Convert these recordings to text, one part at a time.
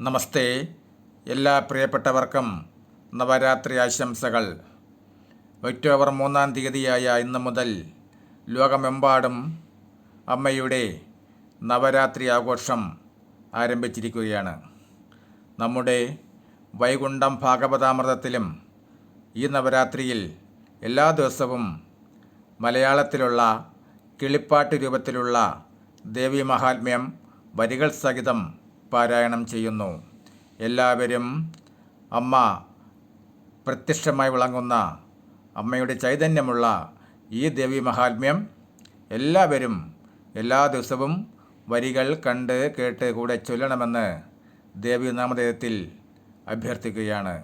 നമസ്തേ. എല്ലാ പ്രിയപ്പെട്ടവർക്കും നവരാത്രി ആശംസകൾ. ഒക്ടോബർ മൂന്നാം തീയതിയായ ഇന്ന് മുതൽ ലോകമെമ്പാടും അമ്മയുടെ നവരാത്രി ആഘോഷം ആരംഭിച്ചിരിക്കുകയാണ്. നമ്മുടെ വൈകുണ്ഠം ഭാഗവതാമൃതത്തിലും ഈ നവരാത്രിയിൽ എല്ലാ ദിവസവും മലയാളത്തിലുള്ള കിളിപ്പാട്ട് രൂപത്തിലുള്ള ദേവി മഹാത്മ്യം വരികൾ സഹിതം പാരായണം ചെയ്യുന്നു. എല്ലാവരും അമ്മ പ്രത്യക്ഷമായി വിളങ്ങുന്ന അമ്മയുടെ ചൈതന്യമുള്ള ഈ ദേവി മഹാത്മ്യം എല്ലാവരും എല്ലാ ദിവസവും വരികൾ കണ്ട് കേട്ട് കൂടെ ചൊല്ലണമെന്ന് ദേവി നാമധേയത്തിൽ അഭ്യർത്ഥിക്കുകയാണ്.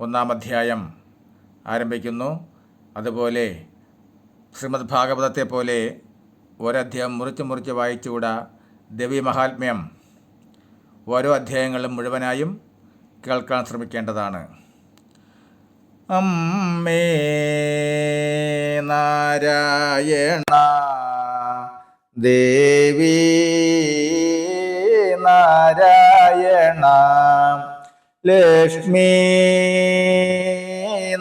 ഒന്നാം അധ്യായം ആരംഭിക്കുന്നു. അതുപോലെ ശ്രീമദ് ഭാഗവതത്തെ പോലെ ഒരധ്യായം മുറിച്ച് മുറിച്ച് വായിച്ചുകൂടാ. ദേവി മഹാത്മ്യം ഓരോ അധ്യായങ്ങളും മുഴുവനായും കേൾക്കാൻ ശ്രമിക്കേണ്ടതാണ്. അമ്മേ നാരായണ ദേവി നാരായണ ലക്ഷ്മി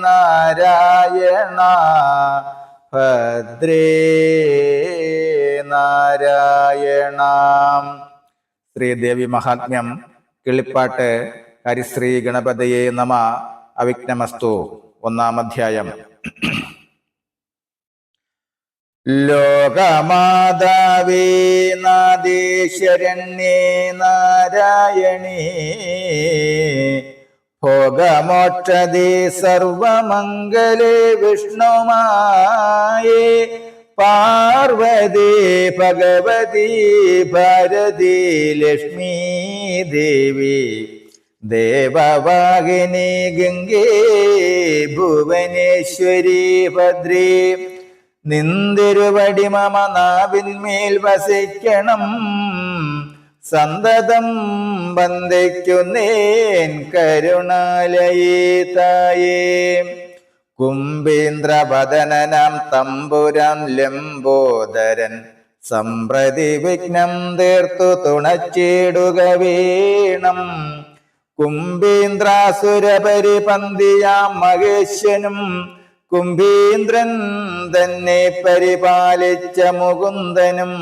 നാരായണ ഭദ്രേ നാരായണ ശ്രീദേവി മഹാത്മ്യം. കിളിപ്പാട്ട് ഹരിശ്രീ ഗണപതയെ നമ. അവിഘ്നമസ്തു. ഒന്നാം അധ്യായം. ലോകമാതാവേ നാദേശ്വരണ്യേ നാരായണീ. ഭോഗമോക്ഷതേ സർവമംഗലേ വിഷ്ണുമായേ. പാർവതി ഭഗവതി ഭാരതി ലക്ഷ്മി ദേവി. ദേവവാഹിനി ഗംഗേ ഭുവനേശ്വരി ഭദ്രി. നിന്തിരുവടി മമ നാവിന്മേൽ വസിക്കണം. സന്തതം വന്ദിക്കുന്നേൻ കരുണാലയേ തായേ. കുംഭീന്ദ്രവദനനാം തമ്പുരം ലംബോദരൻ സമ്പ്രതി വിഘ്നം തീർത്തു തുണച്ചിടുക വീണം. കുംഭീന്ദ്രാസുരപരിപന്തിയാം മഹേശ്വനും കുംഭീന്ദ്രൻ തന്നെ പരിപാലിച്ച മുകുന്ദനും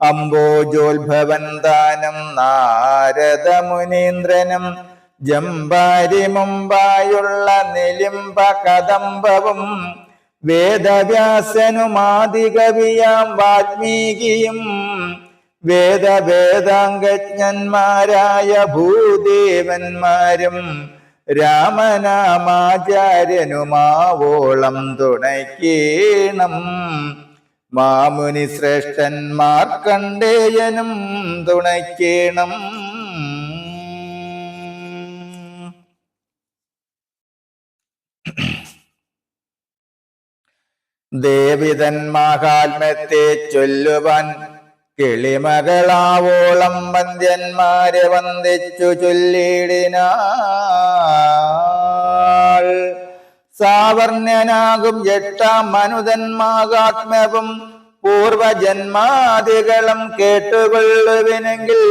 അംബോജോത്ഭവൻ ദാനം നാരദ മുനീന്ദ്രനും ജമ്പാരി മുമ്പായുള്ള നിലിംബ കദംബവും വേദവ്യാസനുമാതികവിയാം വാൽമീകിയും വേദവേദാംഗജ്ഞന്മാരായ ഭൂദേവന്മാരും രാമനാമാചാര്യനുമാവോളം തുണയ്ക്കേണം. മാമുനി ശ്രേഷ്ഠന്മാർ കണ്ടേയനും തുണയ്ക്കേണം. ദേവിതൻ മഹാത്മ്യത്തെ ചൊല്ലുവാൻ കിളിമകളാവോളം വന്ദ്യന്മാരെ വന്ദിച്ചു ചൊല്ലിടിനാൾ. സാവർണ്യനാകും എട്ടാം മനുതന്മാകാത്മ്യവും പൂർവജന്മാദികളും കേട്ടുകൊള്ളുവിനെങ്കിൽ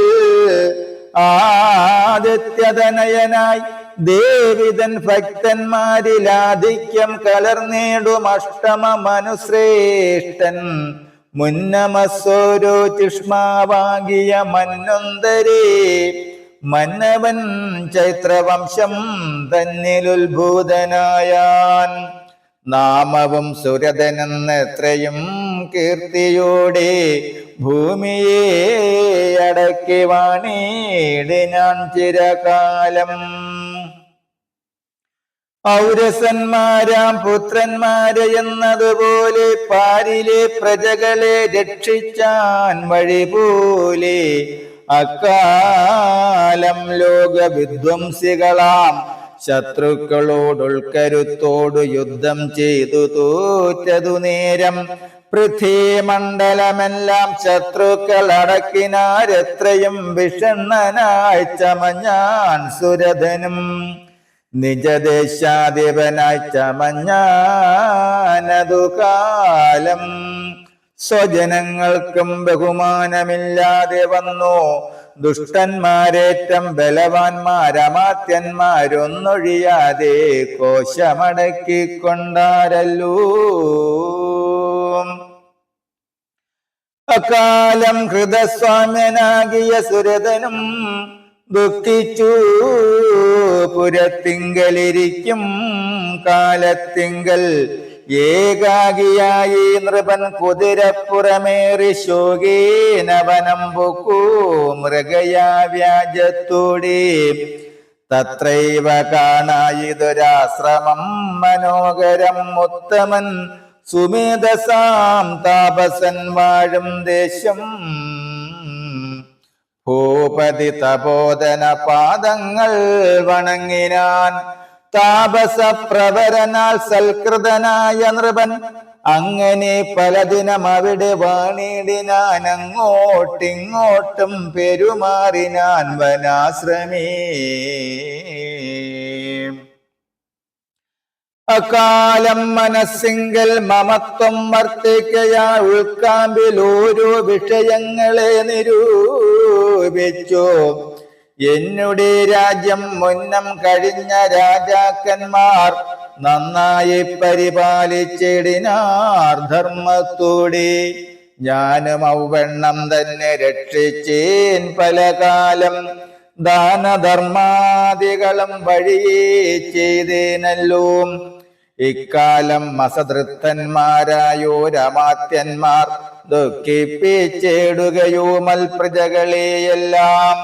ആദിത്യതനയനായി ദേവിതൻ ഭക്തന്മാരിലാധിക്യം കലർന്നിടും അഷ്ടമ മനുശ്രേഷ്ഠൻ മുന്നമസ്സോരോ ചിഷ്മാവാകിയ മന്നുന്തരേ മന്നവൻ ചൈത്രവംശം തന്നിലുത്ഭൂതനായാൻ. നാമവും സുരതനെന്നെത്രയും കീർത്തിയോടെ ഭൂമിയെ അടക്കി വാണീട് ഞാൻ ചിരകാലം. ഔരസന്മാരാം പുത്രന്മാരെ എന്നതുപോലെ പാരിലെ പ്രജകളെ രക്ഷിച്ചാൻ വഴി പോലെ അക്കാലം ലോകവിധ്വംസികളാം. ശത്രുക്കളോടുൾക്കരുത്തോടു യുദ്ധം ചെയ്തു തോറ്റതു നേരം പൃഥ്വിമണ്ഡലമെല്ലാം ശത്രുക്കൾ അടക്കിനാരെത്രയും വിഷണ്ണനായി ചമഞ്ഞാൻ സുരഥനും നിജദേശാധിപനായി ചമഞ്ഞാനതു കാലം. സ്വജനങ്ങൾക്കും ബഹുമാനമില്ലാതെ വന്നു. ദുഷ്ടന്മാരേറ്റം ബലവാന്മാരമാത്യന്മാരൊന്നൊഴിയാതെ കോശമടക്കിക്കൊണ്ടാരല്ലോ. അക്കാലം ഹൃദസ്വാമ്യനാകിയ സുരതനും ദുഃഖിച്ചു. പുരത്തിങ്കലിരിക്കും കാലത്തിങ്കൽ. ഏകാഗിയായി നൃപൻ കുതിരപ്പുറമേറി ശോകീനവനം പൊക്കൂ മൃഗയാ വ്യാജത്തോടെ. തത്രൈവ കാണായിതൊരാശ്രമം മനോഹരം ഉത്തമൻ. സുമേധസാം താപസൻ വാഴും ദേശം. ഭൂപതി തപോധന പാദങ്ങൾ വണങ്ങിനാൻ താപസ പ്രവരനാൽ സൽകൃതനായ നൃപൻ അങ്ങനെ പലദിനം അവിടെ വാണിടിനാൻ അങ്ങോട്ടിങ്ങോട്ടും പെരുമാറിനാൻ വനാശ്രമേ. അകാലം മനസ്സിങ്കൽ മമത്വം വർത്തിക്കയാ ഉൾക്കാമ്പിൽ ഓരോ വിഷയങ്ങളെ നിരൂപിച്ചു. എന്നുടെ രാജ്യം മുന്നം കഴിഞ്ഞ രാജാക്കന്മാർ നന്നായി പരിപാലിച്ചിടിനാർ ധർമ്മത്തോടെ. ഞാനും ഔവണ്ണം തന്നെ രക്ഷിച്ചേൻ പല കാലം ദാനധർമാദികളും വഴിയേ ചെയ്തേനല്ലോ. ഇക്കാലം മസതൃപ്തന്മാരായോരമാത്യന്മാർ ദുഃഖിപ്പിച്ചേടുകയോ മൽപ്രജകളെയെല്ലാം.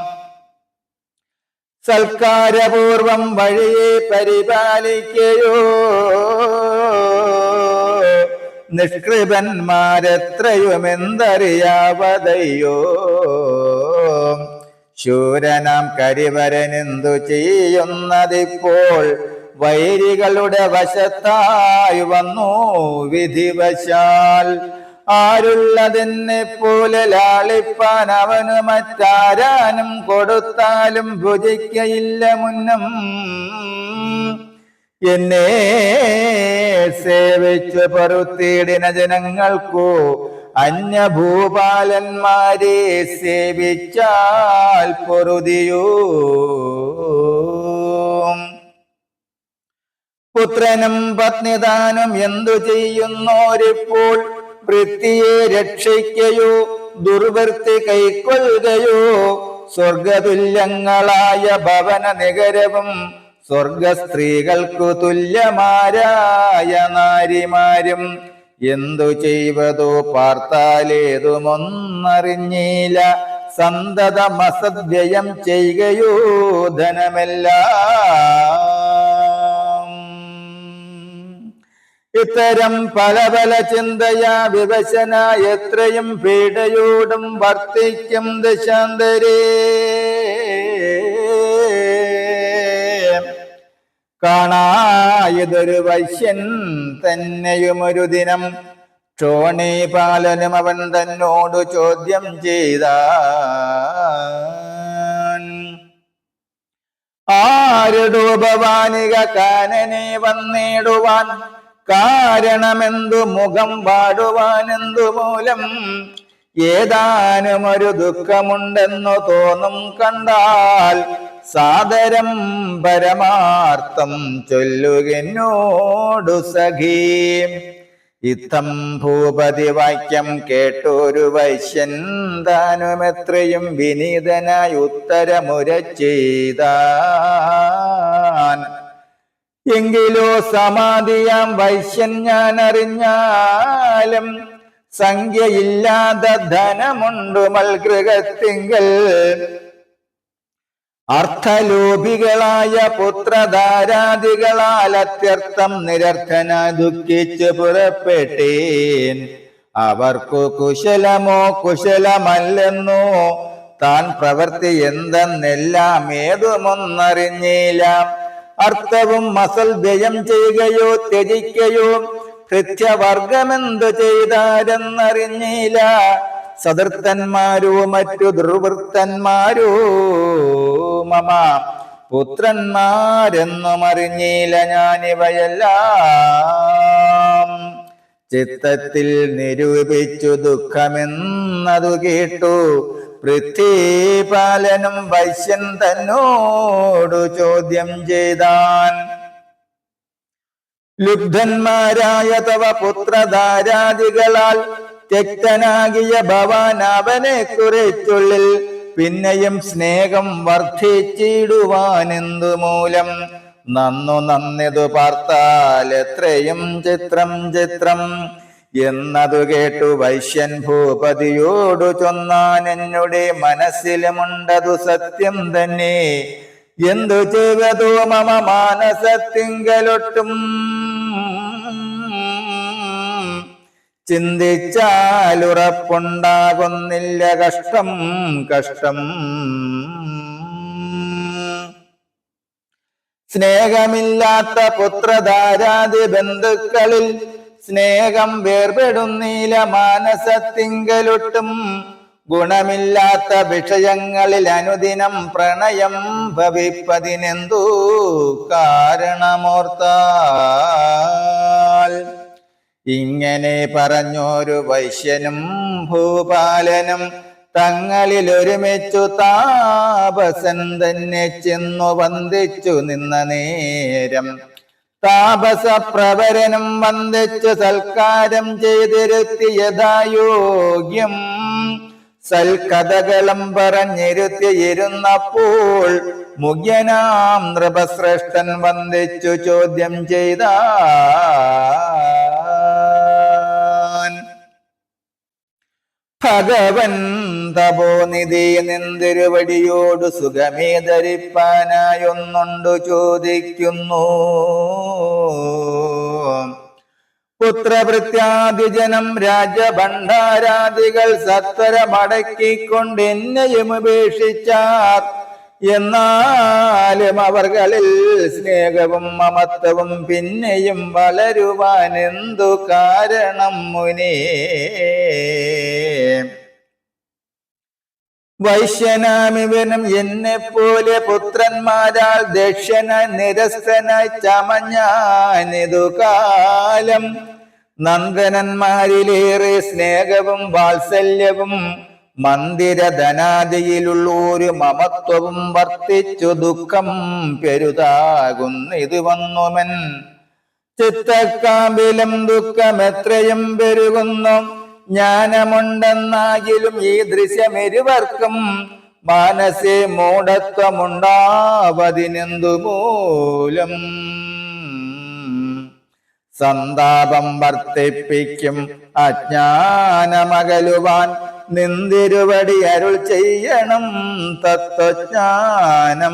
സൽക്കാരപൂർവം വഴിയെ പരിപാലിക്കയോ. നിഷ്കൃപന്മാരെത്രയുമെന്തറിയാവതയോ ശൂരനാം കരിവരനെന്തു ചെയ്യുന്നതിപ്പോൾ വൈരികളുടെ വശത്തായി വന്നു വിധിവശാൽ. ആരുള്ളതിന് പോലെ ലാളിപ്പാൻ അവന് മറ്റാരാനും കൊടുത്താലും ഭുജിക്കയില്ല മുന്നം. എന്നെ സേവിച്ചു പറുത്തിയിടിന ജനങ്ങൾക്കോ അന്യഭൂപാലന്മാരെ സേവിച്ചാൽ പൊറുതിയോ. പുത്രനും പത്നിദാനം എന്തു ചെയ്യുന്നോരിപ്പോൾ വൃത്തിയെ രക്ഷിക്കയോ ദുർവൃത്തി കൈക്കൊള്ളുകയോ സ്വർഗതുല്യങ്ങളായ ഭവന നികരവും സ്വർഗ സ്ത്രീകൾക്കു തുല്യമാരായ നാരിമാരും എന്തു ചെയ്വതോ പാർത്താലേതുമൊന്നറിഞ്ഞില്ല സന്തതമസദ്വ്യയം ചെയ്യുകയോ ധനമെല്ലാം. ഇത്തരം പല പല ചിന്തയാ വിവശന എത്രയും പീഡയോടും വർത്തിക്കും ദശാന്തരേ. കാണായതൊരു വൈശ്യൻ തന്നെയും ഒരു ദിനം ക്ഷോണീപാലനും അവൻ തന്നോട് ചോദ്യം ചെയ്ത ആരുടൂപവാനിക കാനനെ വന്നിടുവാൻ കാരണമെന്തു മുഖം പാടുവാനെന്തു മൂലം ഏതാനും ഒരു ദുഃഖമുണ്ടെന്നു തോന്നും കണ്ടാൽ സാദരം പരമാർത്ഥം ചൊല്ലുകെന്നോടു സഖീ. ഇത്തം ഭൂപതി വാക്യം കേട്ടൊരു വൈശ്യൻ താനുമെത്രയും വിനീതനായി ഉത്തരമുര ചെയ്താൻ എങ്കിലോ സമാധിയാം വൈശ്യൻ ഞാൻ അറിഞ്ഞാലും സംഖ്യയില്ലാതെ ധനമുണ്ട് മൽഗൃഹത്തിങ്കൽ. അർത്ഥലോപികളായ പുത്രധാരാദികളാൽ അത്യർത്ഥം നിരർത്ഥന ദുഃഖിച്ച് പുറപ്പെട്ടേൻ. അവർക്കു കുശലമോ കുശലമല്ലെന്നോ താൻ പ്രവൃത്തി എന്തെന്നെല്ലാം ഏതുമൊന്നറിഞ്ഞില്ല. അർത്ഥവും മസൽ വ്യയം ചെയ്യുകയോ ത്യജിക്കയോ കൃത്യവർഗമെന്തു ചെയ്താരെന്നറിഞ്ഞില്ല. സതൃത്തന്മാരോ മറ്റു ദുർവൃത്തന്മാരോ മമ. പുത്രന്മാരെന്നും അറിഞ്ഞില്ല ഞാനിവയെല്ലാം. ചിത്തത്തിൽ നിരൂപിച്ചു ദുഃഖമെന്നതു കേട്ടു. പൃഥ്വീപാലനും വൈശ്യൻ തന്നോടു ചോദ്യം ചെയ്താൻ. ലുബ്ധന്മാരായ തവ പുത്രധാരാദികളാൽ തെക്തനാകിയ ഭവാൻ അവനെ കുറിച്ചുള്ളിൽ പിന്നെയും സ്നേഹം വർദ്ധിച്ചിടുവാനെന്തു മൂലം? നന്നു നന്നിതു പാർത്താൽ എത്രയും ചിത്രം ചിത്രം എന്നതു കേട്ടു വൈശ്യൻ ഭൂപതിയോടു ചൊന്നാൻ എന്നുടെ മനസ്സിലുമുണ്ടതു സത്യം തന്നെ. എന്തു ചെയ്വതു മമ മാനസത്തിങ്കലൊട്ടും? ചിന്തിച്ചാലുറപ്പുണ്ടാകുന്നില്ല കഷ്ടം കഷ്ടം. സ്നേഹമില്ലാത്ത പുത്രധാരാതി ബന്ധുക്കളിൽ സ്നേഹം വേർപെടുന്നീല മാനസത്തിങ്കലൊട്ടും. ഗുണമില്ലാത്ത വിഷയങ്ങളിൽ അനുദിനം പ്രണയം ഭവിപ്പതിനെന്തു കാരണമോർത്താൽ? ഇങ്ങനെ പറഞ്ഞൊരു വൈശ്യനും ഭൂപാലനും തങ്ങളിൽ ഒരുമിച്ചു താപസൻ തന്നെ ചെന്നു വന്ദിച്ചു നിന്ന നേരം. താപസ പ്രവരനും വന്ദിച്ചു സൽക്കാരം ചെയ്തിരുത്തിയതായോഗ്യം സൽക്കഥകളും പറഞ്ഞിരുത്തിയിരുന്നപ്പോൾ മുഖ്യനാം നൃപശ്രേഷ്ഠൻ വന്ദിച്ചു ചോദ്യം ചെയ്ത ഭഗവൻ തപോനിധി നിന്തിരുവടിയോട് സുഖമേ ധരിപ്പാനായൊന്നുണ്ടു ചോദിക്കുന്നു. പുത്രഭൃത്യാദിജനം രാജഭണ്ഡാരാദികൾ സത്വരമടക്കിക്കൊണ്ട് എന്നെയും ഉപേക്ഷിച്ചാർ എന്നാലും അവർകളിൽ സ്നേഹവും മമത്വവും പിന്നെയും വളരുവാൻ എന്തു കാരണം മുനേ? വൈശ്യനാമിവനും എന്നെ പോലെ പുത്രന്മാരാൽ ദക്ഷന നിരസ്തനായി ചമഞ്ഞാനിതു കാലം. നന്ദനന്മാരിലേറെ സ്നേഹവും വാത്സല്യവും മന്ദിരധനാദിയിലുള്ളൊരു മമത്വവും വർത്തിച്ചു ദുഃഖം പെരുതാകുന്നിത് വന്നുമൻ. ചിത്തക്കാമ്പിലും ദുഃഖം എത്രയും പെരുകുന്നു. ജ്ഞാനമുണ്ടെന്നാകിലും ഈ ദൃശ്യമിരുവർക്കും മാനസേ മൂഢത്വമുണ്ടാവതിനെന്തു മൂലം സന്താപം വർദ്ധിപ്പിക്കും അജ്ഞാനമകലുവാൻ നിന്തിരുവടി അരുൾ ചെയ്യണം തത്വജ്ഞാനം.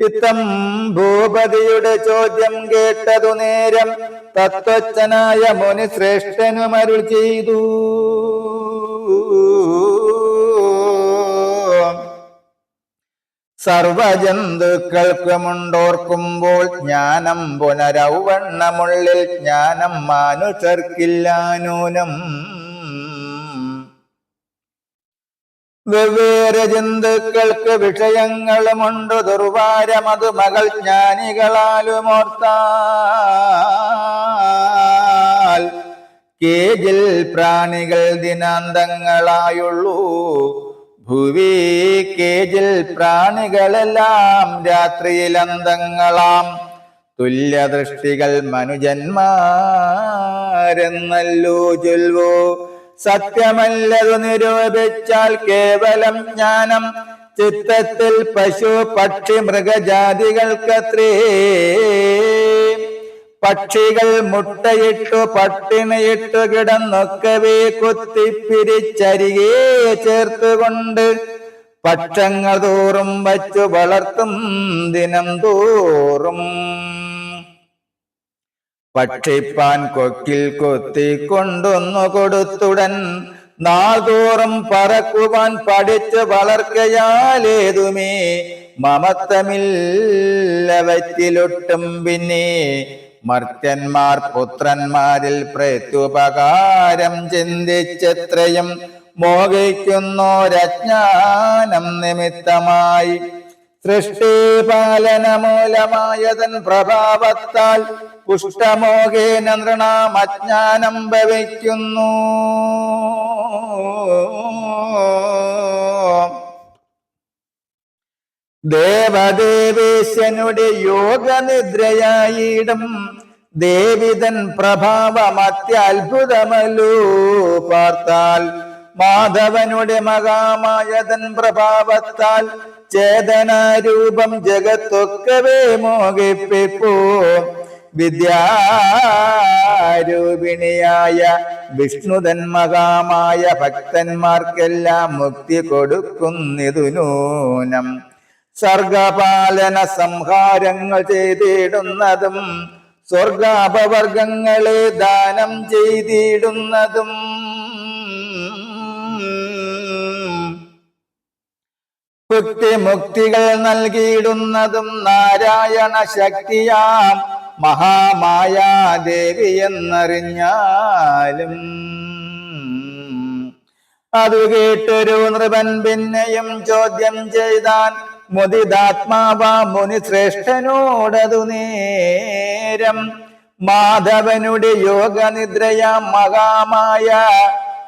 ഇത്തം ഭൂപതിയുടെ ചോദ്യം കേട്ടതു നേരം തത്വച്ഛനായ മുനി ശ്രേഷ്ഠനു അരുൾ ചെയ്തു. സർവജന്തുക്കൾക്കുമുണ്ടോർക്കുമ്പോൾ ജ്ഞാനം പുനരൗവണ്ണമുള്ളിൽ ജ്ഞാനം മാനുഷർക്കില്ലാനൂനം വെവ്വേറെ ജന്തുക്കൾക്ക് വിഷയങ്ങളുമുണ്ട്. ദുർവാരമത് മകൾ ജ്ഞാനികളാലുമോർത്താൽ കേജിൽ പ്രാണികൾ ദിനാന്തങ്ങളായുള്ളൂ. ഭുവി കേജിൽ പ്രാണികളെല്ലാം രാത്രിയിലന്തങ്ങളാം. തുല്യദൃഷ്ടികൾ മനുജന്മാരെന്നല്ലോ ചൊൽവോ. സത്യമല്ലതു നിരൂപിച്ചാൽ കേവലം ജ്ഞാനം. ചിത്തത്തിൽ പശു പക്ഷി മൃഗജാതികൾക്കത്രേ. പക്ഷികൾ മുട്ടയിട്ടു പട്ടിണിയിട്ടു കിടന്നൊക്കവേ കുത്തിപ്പിരിച്ചരികെ ചേർത്തുകൊണ്ട് പക്ഷങ്ങൾ തോറും വച്ചു വളർത്തും ദിനം തോറും. പക്ഷിപ്പാൻ കൊക്കിൽ കൊത്തിക്കൊണ്ടൊന്നു കൊടുത്തുടൻ. നാൾതോറും പറക്കുവാൻ പഠിച്ചു വളർക്കയാലേതുമേ. മമത്തമില്ലവറ്റിലൊട്ടും പിന്നെ. മർത്യന്മാർ പുത്രന്മാരിൽ പ്രത്യുപകാരം ചിന്തിച്ചെത്രയും മോഹിക്കുന്നോരജ്ഞാനം നിമിത്തമായി. സൃഷ്ടിപാലനമൂലമായതൻ പ്രഭാവത്താൽ പുഷ്ടമോകേന നൃണാം അജ്ഞാനം ഭവിക്കുന്നു. ദേവദേവേശനുടെ യോഗനിദ്രയായിടും. ദേവിതൻ പ്രഭാവം അത്യത്ഭുതമല്ലോ പാർത്താൽ. മാധവനുടെ മകാമായതൻ പ്രഭാവത്താൽ ചേതനാരൂപം ജഗത്തൊക്കവേ മോഹിപ്പിപ്പോ. വിദ്യാരൂപിണിയായ വിഷ്ണുതൻ മകാമായ ഭക്തന്മാർക്കെല്ലാം മുക്തി കൊടുക്കുന്നിതു നൂനം സർഗപാലന സംഹാരങ്ങൾ ചെയ്തിടുന്നതും സ്വർഗാപവർഗങ്ങളെ ദാനം ചെയ്തിടുന്നതും മുക്തിമുക്തികൾ നൽകിയിടുന്നതും നാരായണ ശക്തിയാം മഹാമായാദേവി എന്നറിഞ്ഞാലും. അത് കേട്ടൊരു നൃപൻ പിന്നെയും ചോദ്യം ചെയ്താൻ മുദിതാത്മാവാ മുനി ശ്രേഷ്ഠനോടതു നേരം. മാധവനുടെ യോഗനിദ്രയ മഹാമായ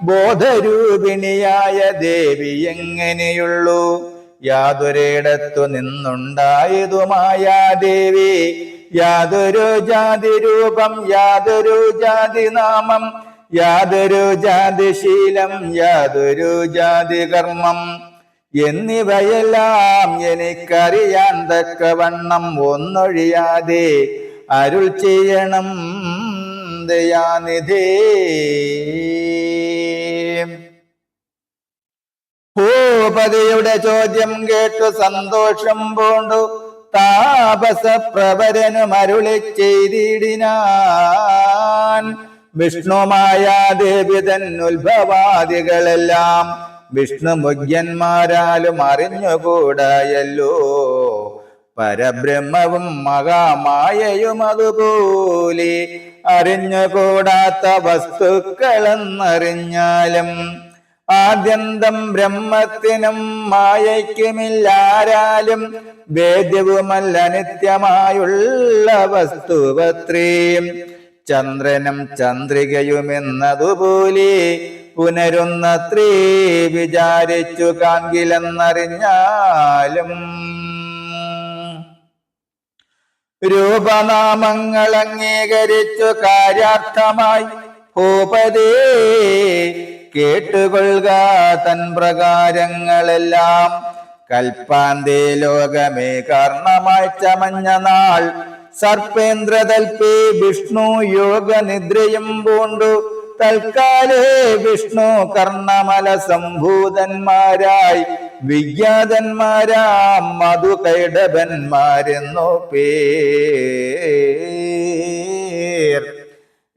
ബോധരൂപിണിയായ ദേവി എങ്ങനെയുള്ളൂ? യാതൊരിടത്തു നിന്നുണ്ടായതുമായ ദേവി യാതൊരു ജാതി രൂപം യാതൊരു ജാതി നാമം യാതൊരു ജാതി ശീലം യാതൊരു ജാതി കർമ്മം. എന്നിവയെല്ലാം എനിക്കറിയാൻ തക്കവണ്ണം ഒന്നൊഴിയാതെ അരുൾ ചെയ്യണം ദയാനിധേ. ഭൂപതിയുടെ ചോദ്യം കേട്ടു സന്തോഷം പൂണ്ടു. താപസ പ്രവരനു അരുളി ചെയ്തിടിനാൻ. വിഷ്ണുമായ ദേവിതൻ ഉത്ഭവാദികളെല്ലാം. വിഷ്ണു മുഖ്യന്മാരാലും അറിഞ്ഞുകൂടായല്ലോ. പരബ്രഹ്മവും മഹാമായയും അതുപോലെ. അറിഞ്ഞുകൂടാത്ത വസ്തുക്കളെന്നറിഞ്ഞാലും ആദ്യന്തം ബ്രഹ്മത്തിനും മായയ്ക്കുമില്ലാരാലും വേദ്യവുമല്ല നിത്യമായുള്ള വസ്തുവത്രീം. ചന്ദ്രനും ചന്ദ്രികയുമെന്നതുപോലെ പുനരുന്നത്രേ വിചാരിച്ചു കാങ്കിലെന്നറിഞ്ഞാലും രൂപനാമങ്ങൾ അംഗീകരിച്ചു കാര്യാർത്ഥമായി ഭൂപതേ കേട്ടുകൊള്ളുക തൻ പ്രകാരങ്ങളെല്ലാം. കൽപ്പാന്തേ ലോകമേ കാരണമായി ചമഞ്ഞ നാൾ. സർപ്പേന്ദ്രതൽപേ വിഷ്ണു യോഗ നിദ്രയും പൂണ്ടു. തൽക്കാലേ വിഷ്ണു കർണമല സംഭൂതന്മാരായി. വിജ്ഞാതന്മാരാം മധു കൈടഭന്മാരെന്നു പേർ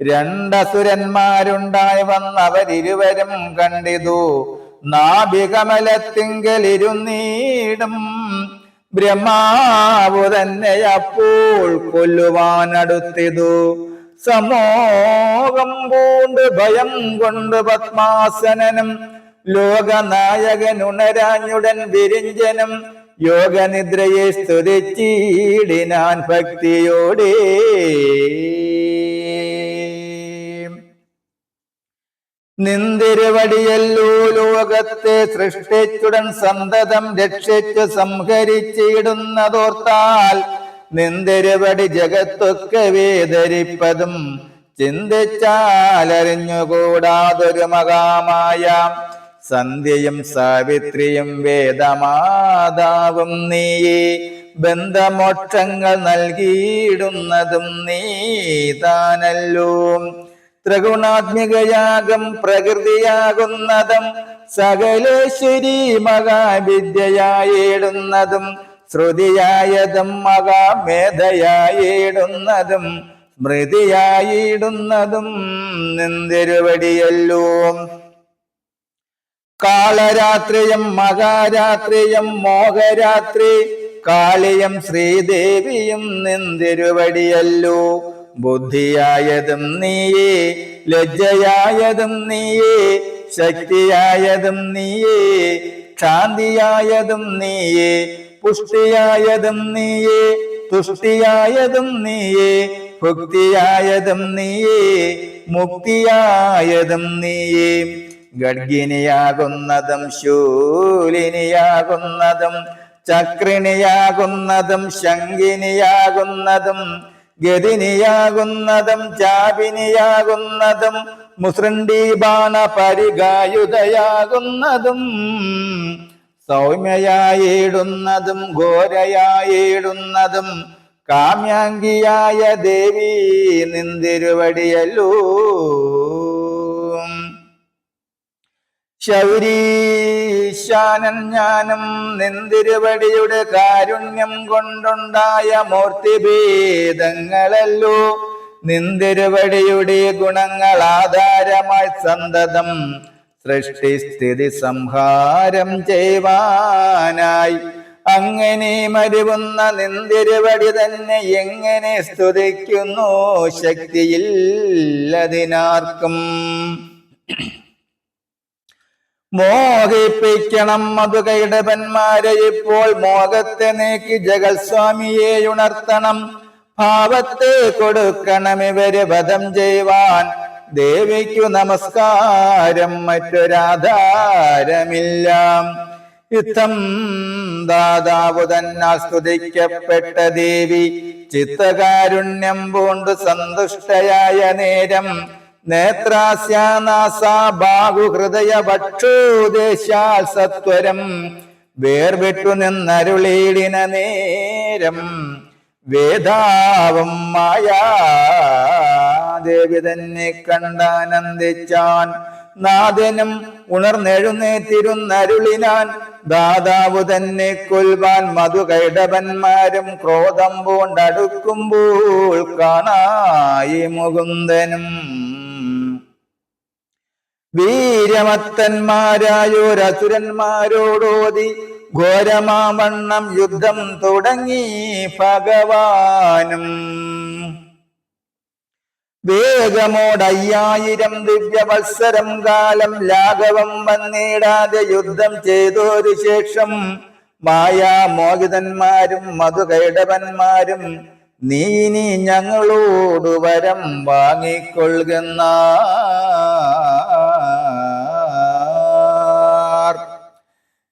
രണ്ടസുരന്മാരുണ്ടായി വന്നവരിരുവരും കണ്ടിതു. നാഭികമലത്തിങ്കലിരുന്നീടും ബ്രഹ്മാവു തന്നെ അപ്പോൾ കൊല്ലുവാനടുത്തിതു. സമോഹം പൂണ്ട് ഭയം കൊണ്ട് പത്മാസനനും ലോകനായകനുണരാഞ്ഞുടൻ വിരിഞ്ചനും യോഗനിദ്രയെ സ്തുതിച്ചീടിനാൻ ഭക്തിയോടെ. നിന്തിരുവടിയല്ലോ ലോകത്തെ സൃഷ്ടിച്ചുടൻ സന്തതം രക്ഷിച്ചു സംഹരിച്ചിടുന്നതോർത്താൽ നിന്തിരുവടി ജഗത്തൊക്കെ വേദരിപ്പതും ചിന്തിച്ചാലറിഞ്ഞുകൂടാതൊരു മകാമായ സന്ധ്യയും സാവിത്രിയും വേദമാതാവും നീയേ. ബന്ധമോക്ഷങ്ങൾ നൽകിയിടുന്നതും നീ താനല്ലോ. ത്രിഗുണാത്മികയാകും പ്രകൃതിയാകുന്നതും സകലേശ്വരി മഹാവിദ്യയായിടുന്നതും ശ്രുതിയായതും മഹാമേധയായിടുന്നതും സ്മൃതിയായിടുന്നതും നിന്തിരുവടിയല്ലോ. കാളരാത്രിയും മഹാരാത്രിയും മോഹരാത്രി കാളിയും ശ്രീദേവിയും നിന്തിരുവടിയല്ലോ. ബുദ്ധിയായതും നീയേ ലജ്ജയായതും നീയേ ശക്തിയായതും നീയേ ക്ഷാന്തിയായതും നീയേ പുഷ്ടിയായതും നീയേ തുഷ്ടിയായതും നീയേ ഭുക്തിയായതും നീയേ മുക്തിയായതും നീയേ. ഗഡ്ഗിനിയാകുന്നതും ശൂലിനിയാകുന്നതും ചക്രിണിയാകുന്നതും ശങ്കിനിയാകുന്നതും ഗതിനിയാകുന്നതും ചാപിനിയാകുന്നതും മുസൃണ്ടി ബാണ പരിഗായുധയാകുന്നതും സൗമ്യയായിടുന്നതും ഘോരയായിടുന്നതും കാമ്യാംഗിയായ ദേവി നിന്തിരുവടിയല്ലോ. ജ്ഞാനം നിന്തിരുവടിയുടെ കാരുണ്യം കൊണ്ടുണ്ടായ മൂർത്തിഭേദങ്ങളല്ലോ. നിന്തിരുവടിയുടെ ഗുണങ്ങൾ ആധാരമായി സന്തതം സൃഷ്ടിസ്ഥിതി സംഹാരം ചെയ്യുവാനായി. അങ്ങനെ മരുവുന്ന നിന്തിരുവടി തന്നെ എങ്ങനെ സ്തുതിക്കുന്നു? ശക്തിയില്ലതിനാർക്കും. മോഹിപ്പിക്കണം മധുകൈടപന്മാരെ ഇപ്പോൾ മോഹത്തെ നീക്കി ജഗത്സ്വാമിയെ ഉണർത്തണം. ഭാവത്തെ കൊടുക്കണം ഇവർ വധം ചെയ്യുവാൻ. ദേവിക്കു നമസ്കാരം മറ്റൊരാധാരമില്ല. യുദ്ധം ദാതാവു തന്നാൽ സ്തുതിക്കപ്പെട്ട ദേവി. ചിത്തകാരുണ്യം പൂണ്ട് സന്തുഷ്ടയായ നേരം നേത്രാസ്യാനാസ ബാഹുഹൃദയ ഭക്ഷോദേശാൽ സത്വരം വേർവിട്ടു നിന്നരുളീടിന നേരം വേദാവം മായാദേവി തന്നെ കണ്ടാനന്ദിച്ചാൻ. നാഥനും ഉണർന്നെഴുന്നേറ്റിരുന്നരുളിനാൻ. ദാതാവു തന്നെ കൊൽവാൻ മധുകൈടവന്മാരും ക്രോധം പൂണ്ടടുക്കുമ്പോൾ കാണായി മുകുന്ദനും വീരമത്തന്മാരായോരസുരന്മാരോടോതി ഘോരമാവണ്ണം യുദ്ധം തുടങ്ങി ഭഗവാനും. വേഗമോടയ്യായിരം ദിവ്യവത്സരം കാലം ലാഘവം വന്നിടാതെ യുദ്ധം ചെയ്തൊരു ശേഷം മായാമോഹിതന്മാരും മധുകൈടവന്മാരും നീ ഇനി ഞങ്ങളോട് വരം വാങ്ങിക്കൊള്ളുന്ന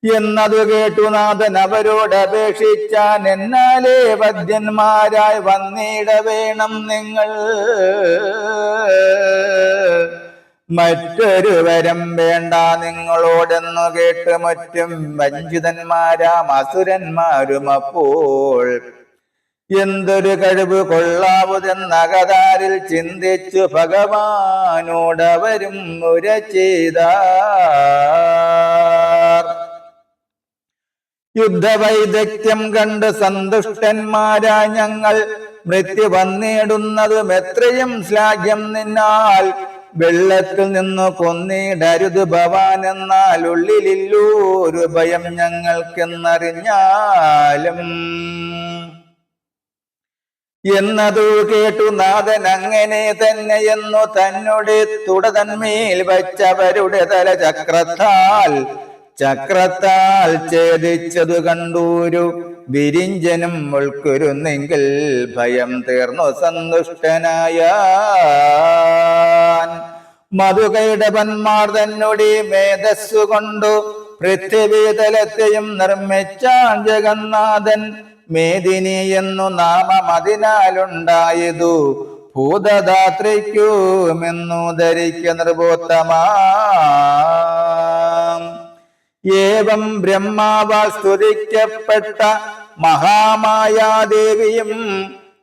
എന്നതു കേട്ടു നാഥൻ അവരോട് അപേക്ഷിച്ചാൻ എന്നാലേ വദ്യന്മാരായി വന്നിട വേണം നിങ്ങൾ. മറ്റൊരു വരം വേണ്ട നിങ്ങളോടെന്നു കേട്ട് മറ്റും വഞ്ചിതന്മാരാം അസുരന്മാരും അപ്പോൾ എന്തൊരു കഴിവ് കൊള്ളാവുതെന്നകതാരിൽ ചിന്തിച്ചു ഭഗവാനോടവരും ഉര ചെയ്താർ. യുദ്ധവൈദഗ്ധ്യം കണ്ട് സന്തുഷ്ടന്മാരാ ഞങ്ങൾ. മൃത്യു വന്നിടുന്നതും എത്രയും ശ്ലാഘ്യം നിന്നാൽ. വെള്ളത്തിൽ നിന്നു കൊന്നിടരുത് ഭവാൻ എന്നാൽ ഉള്ളിലില്ലൊരു ഭയം ഞങ്ങൾക്കെന്നറിഞ്ഞാലും. എന്നതു കേട്ടു നാഥൻ അങ്ങനെ തന്നെ എന്നു തന്നോട് തുടതന്മേൽ വച്ചവരുടെ തല ചക്രത്താൽ ചക്രത്താൽ ഛേദിച്ചതു കണ്ടൂരു വിരിഞ്ചനും ഉൾക്കുരുന്നെങ്കിൽ ഭയം തീർന്നു സന്തുഷ്ടനായ മധുകൈടവന്മാർ തന്നോടി മേധസ്സുകൊണ്ടു പൃഥ്വിതലത്തെയും നിർമ്മിച്ചാൻ ജഗന്നാഥൻ മേദിനി എന്നു നാമം അതിനാലുണ്ടായതു ഭൂതദാത്രിക്കുമെന്നു ധരിക്ക നിർബോത്തമാ ഏവം ബ്രഹ്മാവ സ്തുതിക്കപ്പെട്ട മഹാമായാദേവിയും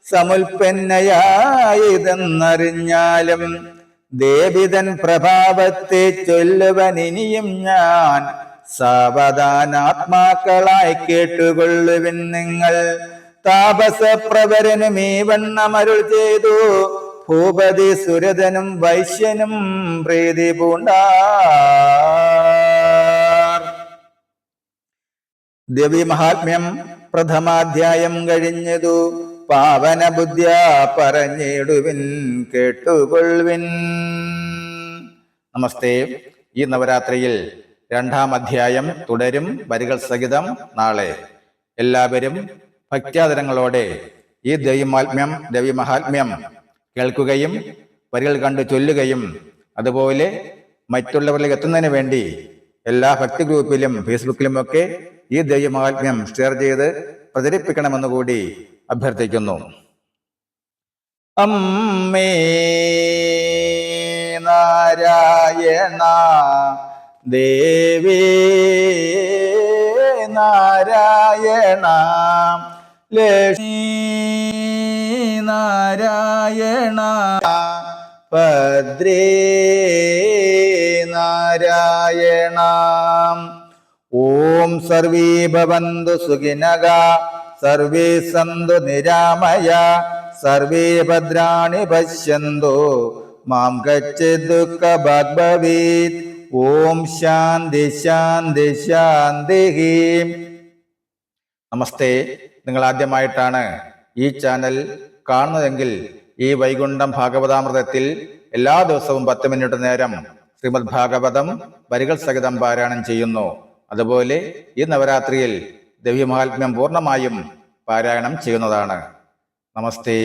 സമുൽപ്പന്നയായതെന്നറിഞ്ഞാലും ദേവിതൻ പ്രഭാവത്തെ ചൊല്ലുവൻ ഇനിയും ഞാൻ സാവധാനാത്മാക്കളായി കേട്ടുകൊള്ളുവിൻ നിങ്ങൾ. താപസപ്രവരനും ഈ വണ്ണമരുൾ ചെയ്തു. ഭൂപതി സുരതനും വൈശ്യനും പ്രീതി പൂണ്ടാർ. ദേവി മഹാത്മ്യം പ്രഥമാധ്യായം കഴിഞ്ഞതു. പാവന ബുദ്ധ്യ പറഞ്ഞിടുവിൻ കേട്ടുകൊള്ളുവിൻ. നമസ്തേ. ഈ നവരാത്രിയിൽ രണ്ടാം അധ്യായം തുടരും വരികൾ സഹിതം നാളെ. എല്ലാവരും ഭക്ത്യാദരങ്ങളോടെ ഈ ദൈവമാത്മ്യം ദൈവമഹാത്മ്യം കേൾക്കുകയും വരികൾ കണ്ട് ചൊല്ലുകയും അതുപോലെ മറ്റുള്ളവരിലേക്ക് എത്തുന്നതിന് വേണ്ടി എല്ലാ ഭക്തി ഗ്രൂപ്പിലും ഫേസ്ബുക്കിലുമൊക്കെ ഈ ദൈവമാത്മ്യം ഷെയർ ചെയ്ത് പ്രചരിപ്പിക്കണമെന്ന് കൂടി അഭ്യർത്ഥിക്കുന്നു. അമ്മേ നാരായണ ദേവേ നാരായണ ലക്ഷ്മി നാരായണ ഭദ്രേ നാരായണ. ഓം സർവീ ഭവന്തു സുഖിനഗ സർവേ സന്തു നിരാമയ സർവേ ഭദ്രാണി പശ്യന്തു. മാം ഗച്ഛ ദുഃഖ ഭവീത് ഓം ശാന്തി ശാന്തി ശാന്തി. നമസ്തേ. നിങ്ങൾ ആദ്യമായിട്ടാണ് ഈ ചാനൽ കാണുന്നതെങ്കിൽ ഈ വൈകുണ്ഠം ഭാഗവതാമൃതത്തിൽ എല്ലാ ദിവസവും പത്ത് മിനിറ്റ് നേരം ശ്രീമദ് ഭാഗവതം വരികൾ സഹിതം പാരായണം ചെയ്യുന്നു. അതുപോലെ ഈ നവരാത്രിയിൽ ദിവ്യമഹാത്മ്യം പൂർണമായും പാരായണം ചെയ്യുന്നതാണ്. നമസ്തേ.